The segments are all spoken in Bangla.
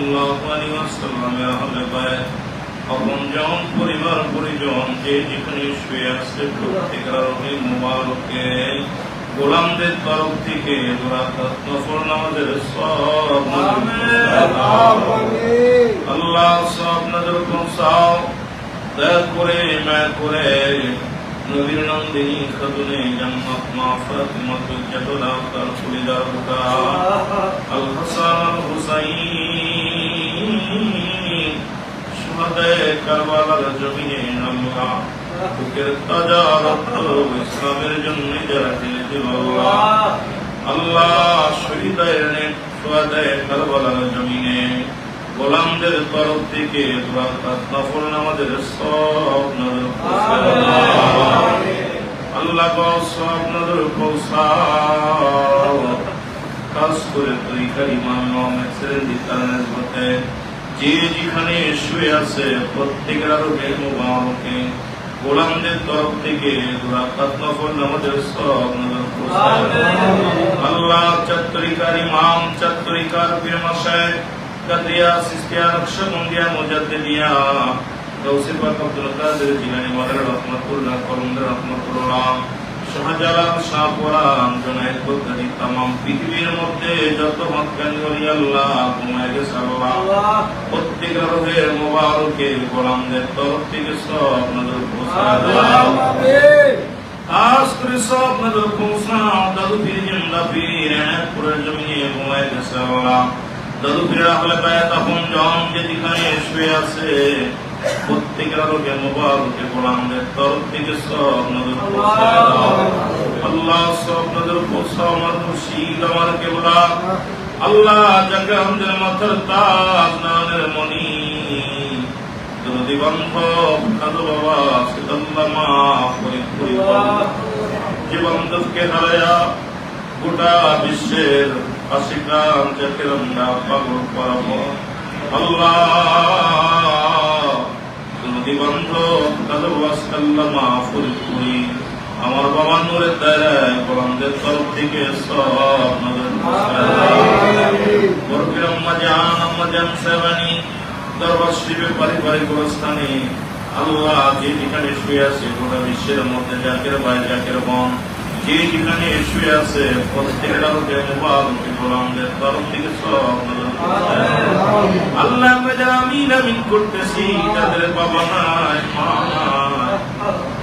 সাল্লাল্লাহু আলাইহি ওয়াসাল্লামের আহলে বায়াত আপনজন পরিবার পরিজন যে যেখানে শুয়ে আছে প্রত্যেকের রোগে মুবারকে গোলামদের তরফ থেকে দুরাকাত নামাজের সব আল্লাহ সব নজর পৌঁছাও দয়া করে মায়া করে নবীর নন্দিনী খাতুনে জান্নাত মা ফাতিমাত জাতুলা তার ফুলিদার বুকা। আল হাসান আল হুসাইন বুকের তাজা রক্ত জন্য যারা আল্লাহ। শহীদের কারবালার জমিনে। গোলামদের তরফ থেকে নফল নামাজের সব নজর। আল্লাহ। সব নজর পৌঁছাও। খাস করে তরিকার ইমাম মোহাম্মদ সেরেন্দি কারণের মতে যে যেখানে শুয়ে আছে প্রত্যেকের আরও মোবারকে গোলামদের তরফ থেকে নফল সব আল্লাহ চাত্তরিকার ইমাম চাত্তরিকার পীর কাদিয়া সিস্তিয়া নকশবন্দিয়া মুজাদ্দিদিয়া গৌসে পাক আব্দুল কাদের জিলানী মাদার রহমাতুল্লাহ কলমদার রহমাতুল্লাহ। শাহজালাল শাহপুরান জনায়েত বগদাদি তামাম পৃথিবীর মধ্যে যত মক্কানি ওলি আল্লাহ ঘুমায় গেছে আল্লাহ। প্রত্যেকের রোহের মোবারকে গোলামদের তরফ থেকে সব নজর দাও। আজ করে সব নজর পৌঁছাও দাদু পীর জিন্দা পীর পুরের জমিনে ঘুমায় গেছে আল্লাহ দাদু পীর আহলে বায়াত আপন জন যে শুয়ে আছে প্রত্যেকের আলোকে মোবারকে গোলামদের তরফ থেকে সব নজর পৌঁছায় দাও আল্লাহ সব নজর পৌঁছাও আমার মুর্শিদ আমার কেবলা। আল্লাহ যাকে আমাদের মাথার তাজ নানের মনি বাবা সিদাল্লাহ মাফ করে করি জীবন হারায়া গোটা বিশ্বের আশিকান যাকে আমরা পাগল করাব আল্লাহ যদি বন্ধ আমার বাবা নূরের গোলামদের তরফ থেকে সব পারিবারিক অবস্থানে আল্লাহ যে যেখানে শুয়ে আছে গোটা বিশ্বের মধ্যে ভাই যে যেখানে শুয়ে আছে আল্লাহ করতেছি যাদের বাবা নাই মা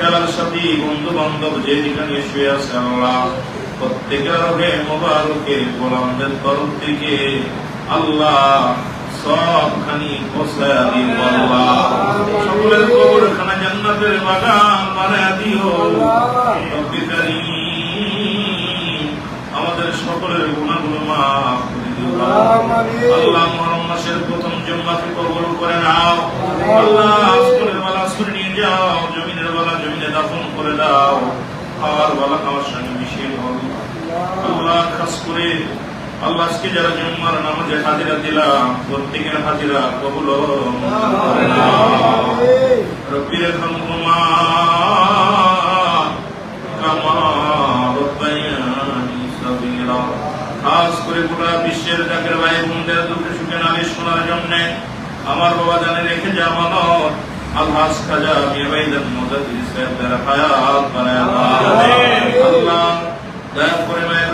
খেলার সাথী বন্ধু বান্ধব যে যেখানে শুয়ে আছে আল্লাহ প্রত্যেকের রোগে মোবারকে গোলামদের তরফ থেকে আল্লাহ সবখানি দিও আল্লাহ। সকলের কবরখানা জান্নাতের বাগান বানায় দিও। আমাদের সকলের গুণাগুলো মাফ করে দিও। আল্লাহ মহরম মাসের প্রথম জুম্মাকে কবুল করে নাও। আল্লাহ করে আল্লাহ আজকে যারা জুম্মার নামাজে হাজিরা দিলাম প্রত্যেকের হাজিরা কবুল রব্বির খামকুমা খাস করে গোটা বিশ্বের জাকের ভাই বোনদের দুঃখে সুখে নালিশ শোনার জন্য আমার বাবা জানে রেখে যা মানত। আলহাস খাজা মিয়া ভাইদের মুজাদ্দিদ সাহেবদের হায়াত বানায় আল্লাহ দয়া করে মায়ের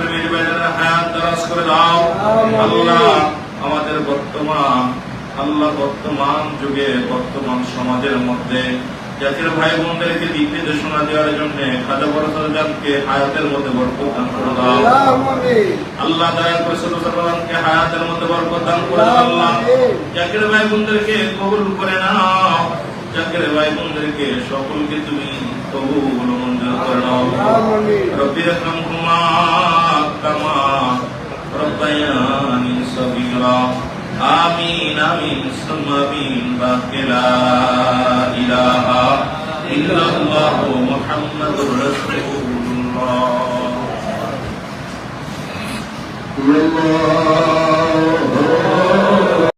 হায়াত করে দাও আল্লাহ আমাদের বর্তমান আল্লাহ বর্তমান যুগে বর্তমান সমাজের মধ্যে জাতির ভাই বোনদেরকে দিক নির্দেশনা দেওয়ার জন্য খাজা বরসালকে হায়াতের মধ্যে বরকত দান করে দাও। আল্লাহ দয়া করে ছোটকে হায়াতের মধ্যে বরকত দান করে দাও আল্লাহ জাকির ভাই বোনদেরকে কবুল করে নাও। জাকির ভাই বোনদেরকে সকলকে তুমি কবুল মঞ্জুর করে নাও। রব্বি রহমহুমা آمين آمين ثم آمين باق لا إله إلا الله محمد رسول الله الله